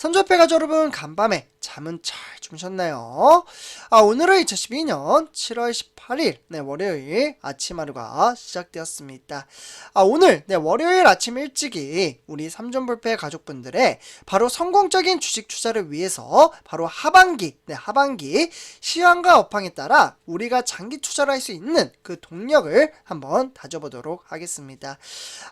삼전패 가족 여러분 간밤에 잠은 잘 주무셨나요? 아, 오늘은 2012년 7월 18일 네, 월요일 아침 하루가 시작되었습니다. 아, 오늘 네, 월요일 아침 일찍이 우리 삼전불패 가족분들의 바로 성공적인 주식 투자를 위해서 바로 하반기 네, 하반기 시황과 업황에 따라 우리가 장기 투자를 할 수 있는 그 동력을 한번 다져보도록 하겠습니다.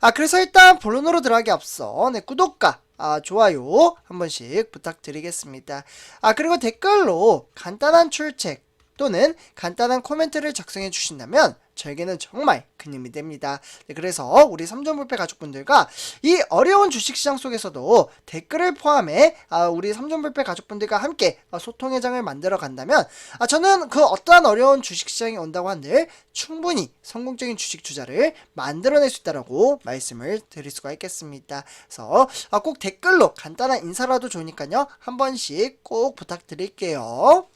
아, 그래서 일단 본론으로 들어가기 앞서 네, 구독과 아, 좋아요 한 번씩 부탁드리겠습니다. 아, 그리고 댓글로 간단한 출첵 또는 간단한 코멘트를 작성해 주신다면 저에게는 정말 큰 힘이 됩니다. 네, 그래서 우리 삼전불패 가족분들과 이 어려운 주식시장 속에서도 댓글을 포함해 아, 우리 삼전불패 가족분들과 함께 아, 소통의 장을 만들어 간다면 아, 저는 그 어떠한 어려운 주식시장이 온다고 한들 충분히 성공적인 주식 투자를 만들어낼 수 있다라고 말씀을 드릴 수가 있겠습니다. 그래서 아, 꼭 댓글로 간단한 인사라도 좋으니까요 한 번씩 꼭 부탁드릴게요.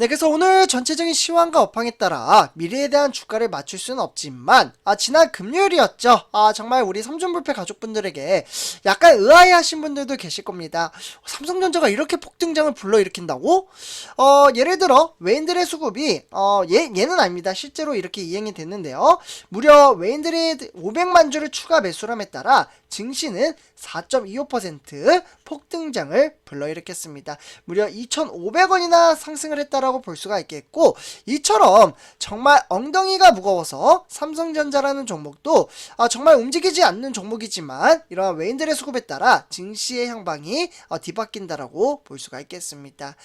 네, 그래서 오늘 전체적인 시황과 업황에 따라 미래에 대한 주가를 맞출 수는 없지만, 아, 지난 금요일이었죠. 아, 정말 우리 삼전불패 가족분들에게 약간 의아해 하신 분들도 계실 겁니다. 삼성전자가 이렇게 폭등장을 불러일으킨다고? 어, 예를 들어, 외인들의 수급이, 어, 얘, 얘는 아닙니다. 실제로 이렇게 이행이 됐는데요. 무려 외인들이 500만 주를 추가 매수함에 따라 증시는 4.25% 폭등장을 불러일으켰습니다. 무려 2,500원이나 상승을 했다라 고 볼 수가 있겠고 이처럼 정말 엉덩이가 무거워서 삼성전자라는 종목도 아, 정말 움직이지 않는 종목이지만 이러한 외인들의 수급에 따라 증시의 향방이 어, 뒤바뀐다라고 볼 수가 있겠습니다.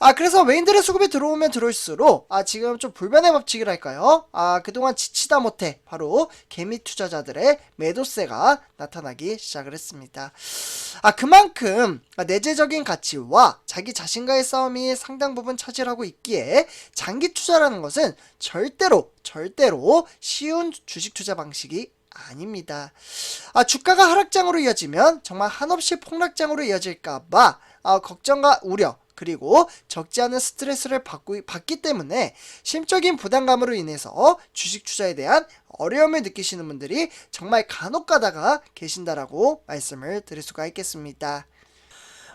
아 그래서 외인들의 수급이 들어오면 들어올수록 아 지금 좀 불변의 법칙이랄까요? 아 그동안 지치다 못해 바로 개미 투자자들의 매도세가 나타나기 시작을 했습니다. 아 그만큼 내재적인 가치와 자기 자신과의 싸움이 상당 부분 차지하고 있기에 장기 투자라는 것은 절대로 절대로 쉬운 주식 투자 방식이 아닙니다. 아 주가가 하락장으로 이어지면 정말 한없이 폭락장으로 이어질까봐 아, 걱정과 우려 그리고 적지 않은 스트레스를 받고, 받기 때문에 심적인 부담감으로 인해서 주식 투자에 대한 어려움을 느끼시는 분들이 정말 간혹 가다가 계신다라고 말씀을 드릴 수가 있겠습니다.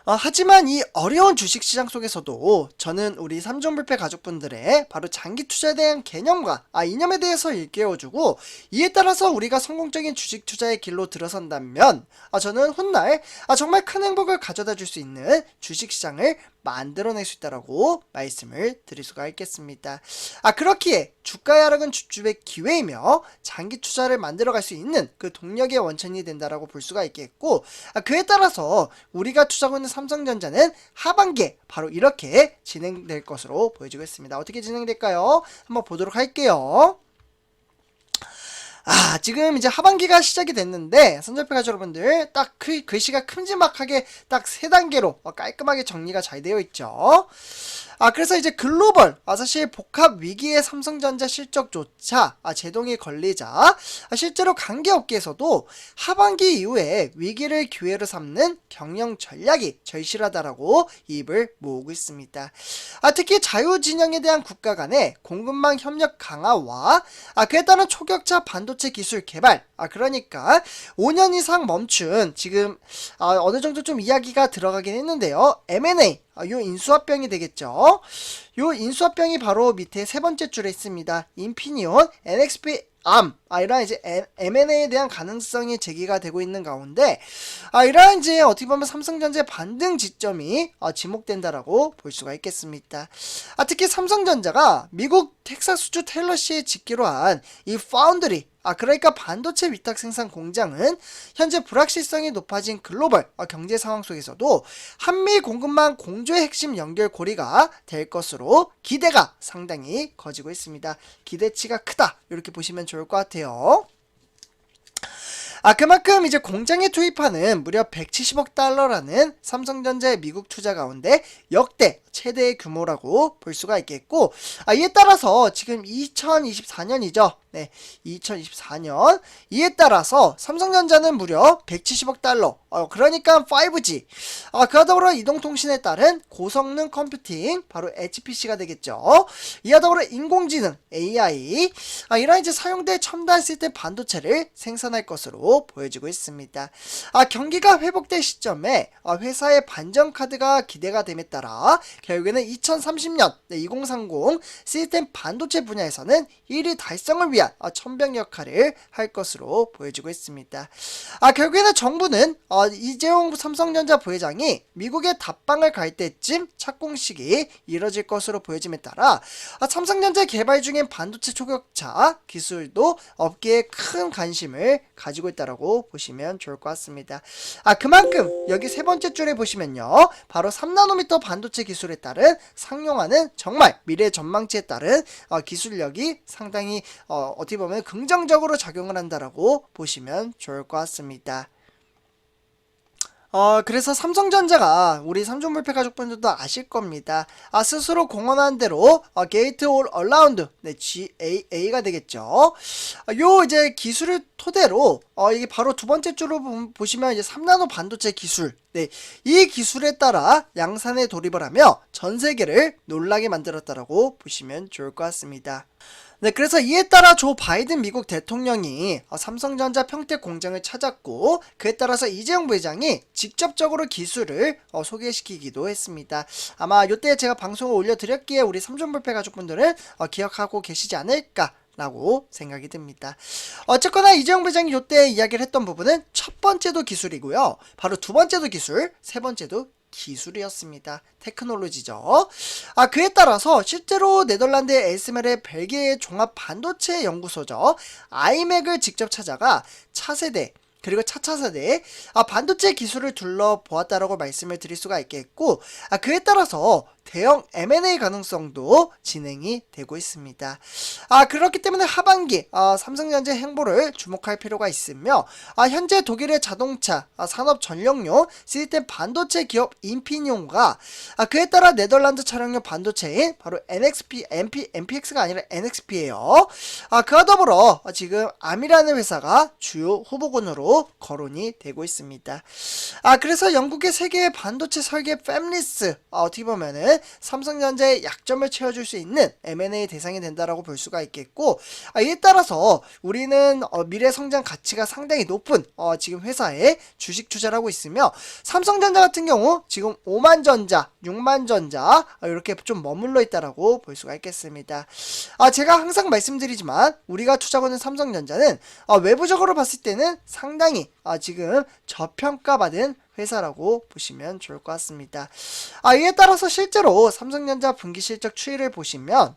어, 하지만 이 어려운 주식시장 속에서도 저는 우리 삼종불패 가족분들의 바로 장기 투자에 대한 개념과 아, 이념에 대해서 일깨워주고 이에 따라서 우리가 성공적인 주식 투자의 길로 들어선다면 아, 저는 훗날 아, 정말 큰 행복을 가져다 줄 수 있는 주식시장을 만들어낼 수 있다라고 말씀을 드릴 수가 있겠습니다. 아 그렇기에 주가의 하락은 주주의 기회이며 장기 투자를 만들어갈 수 있는 그 동력의 원천이 된다라고 볼 수가 있겠고 아, 그에 따라서 우리가 투자하고 있는 삼성전자는 하반기에 바로 이렇게 진행될 것으로 보여지고 있습니다. 어떻게 진행될까요? 한번 보도록 할게요. 아, 지금 이제 하반기가 시작이 됐는데, 선전표 가족 여러분들, 딱 그, 글씨가 큼지막하게 딱 세 단계로 깔끔하게 정리가 잘 되어 있죠. 아, 그래서 이제 글로벌, 아, 사실 복합 위기의 삼성전자 실적조차 아, 제동이 걸리자 아, 실제로 관계업계에서도 하반기 이후에 위기를 기회로 삼는 경영 전략이 절실하다라고 입을 모으고 있습니다. 아, 특히 자유진영에 대한 국가 간의 공급망 협력 강화와 아, 그에 따른 초격차 반도 체 기술 개발, 아, 그러니까 5년 이상 멈춘 지금 아, 어느 정도 좀 이야기가 들어가긴 했는데요. M&A 아, 요 인수합병이 되겠죠. 요 인수합병이 바로 밑에 세 번째 줄에 있습니다. 인피니온, NXP, 암, 아, 이런 이제 M&A에 대한 가능성이 제기가 되고 있는 가운데, 아, 이러한 이제 어떻게 보면 삼성전자의 반등 지점이 아, 지목된다라고 볼 수가 있겠습니다. 아, 특히 삼성전자가 미국 텍사스주 텔러시에 짓기로 한 이 파운드리, 아, 그러니까 반도체 위탁 생산 공장은 현재 불확실성이 높아진 글로벌 아, 경제 상황 속에서도 한미 공급망 공조의 핵심 연결 고리가 될 것으로 기대가 상당히 커지고 있습니다. 기대치가 크다. 이렇게 보시면 좋을 것 같아요. 아 그만큼 이제 공장에 투입하는 무려 170억 달러라는 삼성전자의 미국 투자 가운데 역대 최대의 규모라고 볼 수가 있겠고 아, 이에 따라서 지금 2024년이죠. 네, 2024년 이에 따라서 삼성전자는 무려 170억 달러. 어, 그러니까 5G. 아, 그와 더불어 이동통신에 따른 고성능 컴퓨팅 바로 HPC가 되겠죠. 이와 더불어 인공지능 AI 아, 이런 이제 사용될 첨단 시스템 반도체를 생산할 것으로 보여지고 있습니다. 아, 경기가 회복될 시점에 아, 회사의 반전 카드가 기대가 됨에 따라 결국에는 2030년 2030 시스템 반도체 분야에서는 1위 달성을 위한 아, 천병 역할을 할 것으로 보여지고 있습니다. 아, 결국에는 정부는 어, 이재용 삼성전자 부회장이 미국에 답방을 갈 때쯤 착공식이 이뤄질 것으로 보여짐에 따라 아, 삼성전자 개발 중인 반도체 초격차 기술도 업계에 큰 관심을 가지고 있다라고 보시면 좋을 것 같습니다. 아 그만큼 여기 세 번째 줄에 보시면요, 바로 3나노미터 반도체 기술 에 따른 상용화는 정말 미래 전망치에 따른 어, 기술력이 상당히 어, 어떻게 보면 긍정적으로 작용을 한다라고 보시면 좋을 것 같습니다. 어, 그래서 삼성전자가 우리 삼종불패 가족분들도 아실 겁니다. 아, 스스로 공언한 대로 어, 게이트 올 얼라운드 네, GAA가 되겠죠. 아, 요 이제 기술을 토대로 어, 이게 바로 두 번째 줄로 보- 보시면 이제 3나노 반도체 기술 네, 이 기술에 따라 양산에 돌입을 하며 전 세계를 놀라게 만들었다라고 보시면 좋을 것 같습니다. 네, 그래서 이에 따라 조 바이든 미국 대통령이 어, 삼성전자 평택 공장을 찾았고 그에 따라서 이재용 부회장이 직접적으로 기술을 어, 소개시키기도 했습니다. 아마 이때 제가 방송을 올려드렸기에 우리 삼존불패 가족분들은 어, 기억하고 계시지 않을까 라고 생각이 듭니다. 어쨌거나 이재용 부장이 이때 이야기를 했던 부분은 첫 번째도 기술이고요. 바로 두 번째도 기술, 세 번째도 기술이었습니다. 테크놀로지죠. 아, 그에 따라서 실제로 네덜란드의 에스멜의 벨기에 종합 반도체 연구소죠. 아이맥을 직접 찾아가 차세대 그리고 차차 세대 아, 반도체 기술을 둘러보았다라고 말씀을 드릴 수가 있겠고 아, 그에 따라서 대형 M&A 가능성도 진행이 되고 있습니다. 아 그렇기 때문에 하반기 아, 삼성전자 행보를 주목할 필요가 있으며 아, 현재 독일의 자동차 아, 산업 전력용 시스템 반도체 기업 인피니온과 아, 그에 따라 네덜란드 차량용 반도체인 바로 NXP, MP, MPX가 아니라 NXP예요. 아 그와 더불어 아, 지금 암이라는 회사가 주요 후보군으로 거론이 되고 있습니다. 아 그래서 영국의 세계 반도체 설계 팹리스 아, 어떻게 보면은 삼성전자의 약점을 채워줄 수 있는 M&A 대상이 된다라고 볼 수가 있겠고 아, 이에 따라서 우리는 어, 미래 성장 가치가 상당히 높은 어, 지금 회사에 주식 투자를 하고 있으며 삼성전자 같은 경우 지금 5만 전자, 6만 전자 아, 이렇게 좀 머물러 있다라고 볼 수가 있겠습니다. 아 제가 항상 말씀드리지만 우리가 투자하는 삼성전자는 아, 외부적으로 봤을 때는 상당히 아, 지금 저평가받은 회사라고 보시면 좋을 것 같습니다. 아, 이에 따라서 실제로 삼성전자 분기 실적 추이를 보시면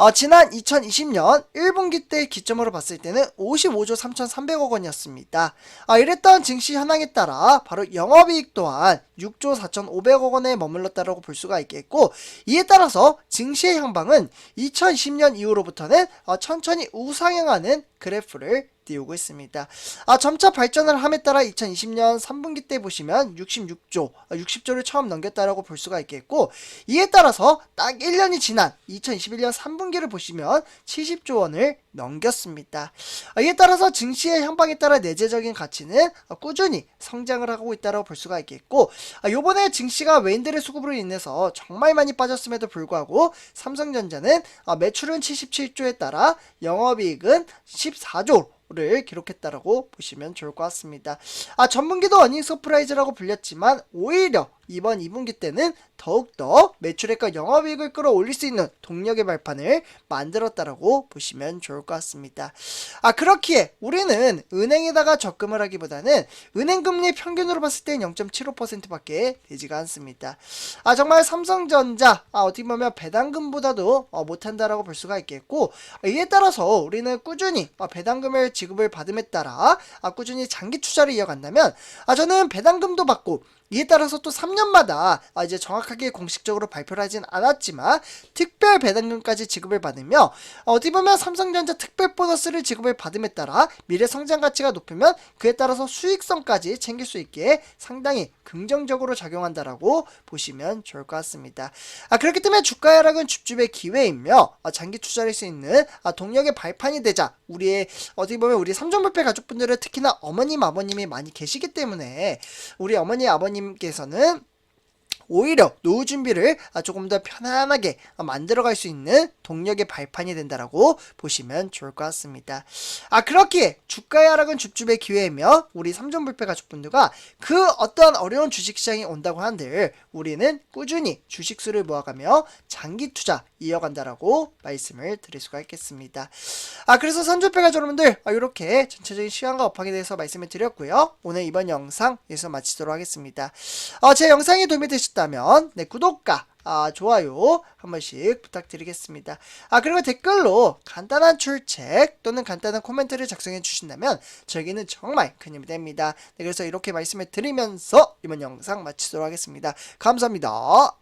어, 지난 2020년 1분기 때 기점으로 봤을 때는 55조 3,300억 원이었습니다. 아, 이랬던 증시 현황에 따라 바로 영업이익 또한 6조 4,500억 원에 머물렀다라고 볼 수가 있겠고 이에 따라서 증시의 향방은 2020년 이후로부터는 어, 천천히 우상향하는 그래프를 띄우고 있습니다. 아, 점차 발전을 함에 따라 2020년 3분기 때 보시면 66조, 60조를 처음 넘겼다라고 볼 수가 있겠고 이에 따라서 딱 1년이 지난 2021년 3분기를 보시면 70조 원을 넘겼습니다. 아, 이에 따라서 증시의 향방에 따라 내재적인 가치는 어, 꾸준히 성장을 하고 있다고 볼 수가 있겠고 아, 요번에 증시가 외인들의 수급으로 인해서 정말 많이 빠졌음에도 불구하고 삼성전자는 어, 매출은 77조에 따라 영업이익은 14조 를 기록했다라고 보시면 좋을 것 같습니다. 아 전분기도 어닝 서프라이즈라고 불렸지만 오히려 이번 2분기 때는 더욱더 매출액과 영업이익을 끌어올릴 수 있는 동력의 발판을 만들었다라고 보시면 좋을 것 같습니다. 아 그렇기에 우리는 은행에다가 적금을 하기보다는 은행 금리 평균으로 봤을 때 0.75%밖에 되지가 않습니다. 아 정말 삼성전자 아 어떻게 보면 배당금보다도 어, 못한다라고 볼 수가 있겠고 아, 이에 따라서 우리는 꾸준히 아, 배당금을 지급을 받음에 따라 아, 꾸준히 장기 투자를 이어간다면 아 저는 배당금도 받고 이에 따라서 또 3년 학년마다 아, 이제 정확하게 공식적으로 발표를 하진 않았지만 특별 배당금까지 지급을 받으며 어디 보면 삼성전자 특별 보너스를 지급을 받음에 따라 미래 성장 가치가 높으면 그에 따라서 수익성까지 챙길 수 있게 상당히 긍정적으로 작용한다라고 보시면 좋을 것 같습니다. 아, 그렇기 때문에 주가 하락은 줍줍의 기회이며 아, 장기 투자를 할수 있는 아, 동력의 발판이 되자 우리의 어떻게 보면 우리 삼종불패 가족분들은 특히나 어머님 아버님이 많이 계시기 때문에 우리 어머니 아버님께서는 오히려 노후 준비를 아, 조금 더 편안하게 아, 만들어갈 수 있는 동력의 발판이 된다라고 보시면 좋을 것 같습니다. 아 그렇기에 주가의 하락은 줍줍의 기회이며 우리 삼종불패 가족분들과 그 어떤 어려운 주식시장이 온다고 한들 우리는 꾸준히 주식수를 모아가며 장기 투자 이어간다라고 말씀을 드릴 수가 있겠습니다. 아 그래서 선조패 가족 여러분들 아, 이렇게 전체적인 시간과 업하게 대해서 말씀을 드렸고요. 오늘 이번 영상 여기서 마치도록 하겠습니다. 어, 제 영상이 도움이 되셨다면 네, 구독과 아, 좋아요 한 번씩 부탁드리겠습니다. 아 그리고 댓글로 간단한 출첵 또는 간단한 코멘트를 작성해 주신다면 저에게는 정말 큰 힘이 됩니다. 네, 그래서 이렇게 말씀을 드리면서 이번 영상 마치도록 하겠습니다. 감사합니다.